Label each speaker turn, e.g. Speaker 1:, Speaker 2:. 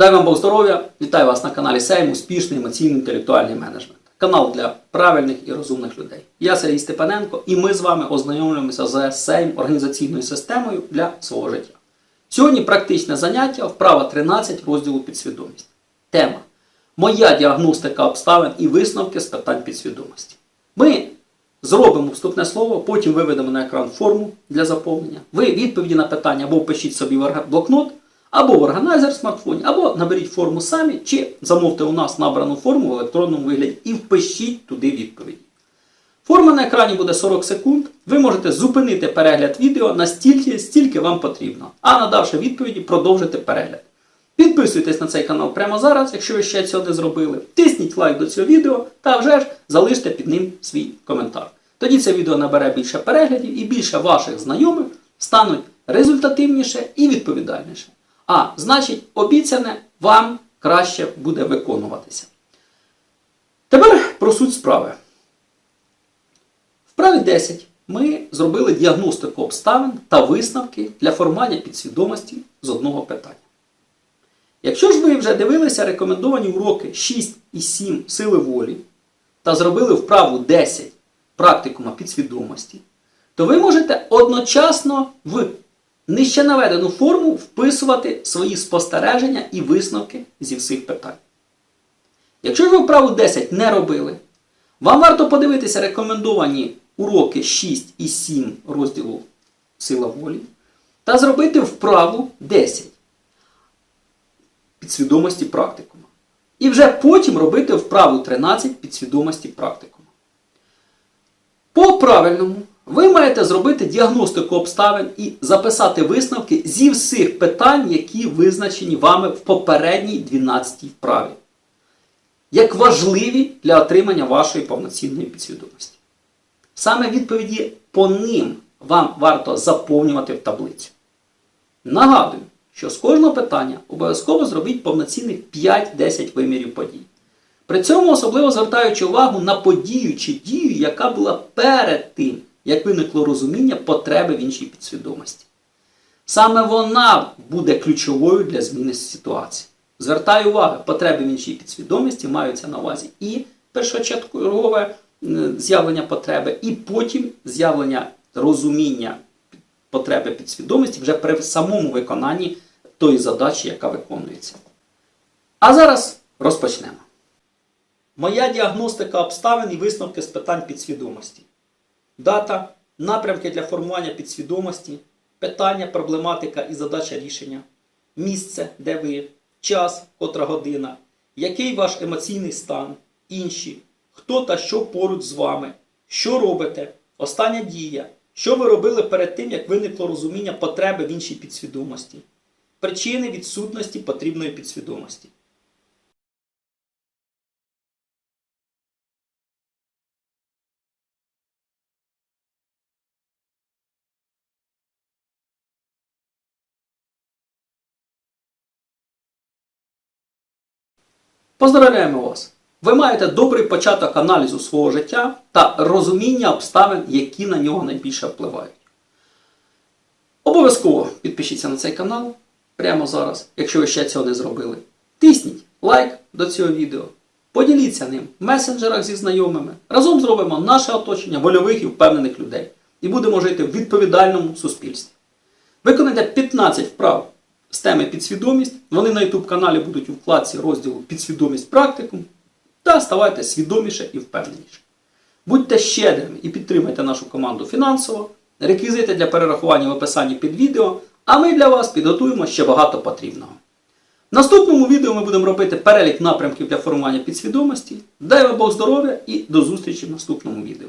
Speaker 1: Дай вам Бог здоров'я! Вітаю вас на каналі Сейм Успішний емоційно-інтелектуальний менеджмент. Канал для правильних і розумних людей. Я Сергій Степаненко і ми з вами ознайомлюємося з Сейм організаційною системою для свого життя. Сьогодні практичне заняття, вправа 13 розділу підсвідомість. Тема Моя діагностика обставин і висновки з питань підсвідомості. Ми зробимо вступне слово, потім виведемо на екран форму для заповнення. Ви відповіді на питання або впишіть собі в блокнот, або в органайзер в смартфоні, або наберіть форму самі, чи замовте у нас набрану форму в електронному вигляді і впишіть туди відповіді. Форма на екрані буде 40 секунд. Ви можете зупинити перегляд відео настільки, стільки вам потрібно, а надавши відповіді, продовжити перегляд. Підписуйтесь на цей канал прямо зараз, якщо ви ще цього не зробили. Тисніть лайк до цього відео та вже ж залиште під ним свій коментар. Тоді це відео набере більше переглядів і більше ваших знайомих стануть результативніше і відповідальніше. А значить, обіцяне вам краще буде виконуватися. Тепер про суть справи. В праві 10 ми зробили діагностику обставин та висновки для формування підсвідомості з одного питання. Якщо ж ви вже дивилися рекомендовані уроки 6 і 7 сили волі та зробили вправу 10 практикума підсвідомості, то ви можете одночасно в нижче наведену форму вписувати свої спостереження і висновки зі всіх питань. Якщо ж ви вправу 10 не робили, вам варто подивитися рекомендовані уроки 6 і 7 розділу Сила волі та зробити вправу 10 підсвідомості практикума. І вже потім робити вправу 13 підсвідомості практикума. По правильному ви маєте зробити діагностику обставин і записати висновки зі всіх питань, які визначені вами в попередній 12 вправі, як важливі для отримання вашої повноцінної підсвідомості. Саме відповіді по ним вам варто заповнювати в таблицю. Нагадую, що з кожного питання обов'язково зробіть повноцінних 5-10 вимірів подій. При цьому особливо звертаючи увагу на подію чи дію, яка була перед тим, як виникло розуміння потреби в іншій підсвідомості. Саме вона буде ключовою для зміни ситуації. Звертаю увагу, потреби в іншій підсвідомості маються на увазі і першочаткове з'явлення потреби, і потім з'явлення розуміння потреби підсвідомості вже при самому виконанні тої задачі, яка виконується. А зараз розпочнемо. Моя діагностика обставин і висновки з питань підсвідомості. Дата, напрямки для формування підсвідомості, питання, проблематика і задача рішення, місце, де ви, час, котра година, який ваш емоційний стан, інші, хто та що поруч з вами, що робите, остання дія, що ви робили перед тим, як виникло розуміння потреби в іншій підсвідомості, причини відсутності потрібної підсвідомості. Поздравляємо вас! Ви маєте добрий початок аналізу свого життя та розуміння обставин, які на нього найбільше впливають. Обов'язково підпишіться на цей канал прямо зараз, якщо ви ще цього не зробили. Тисніть лайк до цього відео. Поділіться ним в месенджерах зі знайомими. Разом зробимо наше оточення вольових і впевнених людей. І будемо жити в відповідальному суспільстві. Виконайте 15 вправ з теми підсвідомість. Вони на YouTube каналі будуть у вкладці розділу Підсвідомість практикум. Та ставайте свідоміше і впевненіше. Будьте щедрими і підтримайте нашу команду фінансово. Реквізити для перерахування в описанні під відео, а ми для вас підготуємо ще багато потрібного. В наступному відео ми будемо робити перелік напрямків для формування підсвідомості. Дай вам Бог здоров'я і до зустрічі в наступному відео.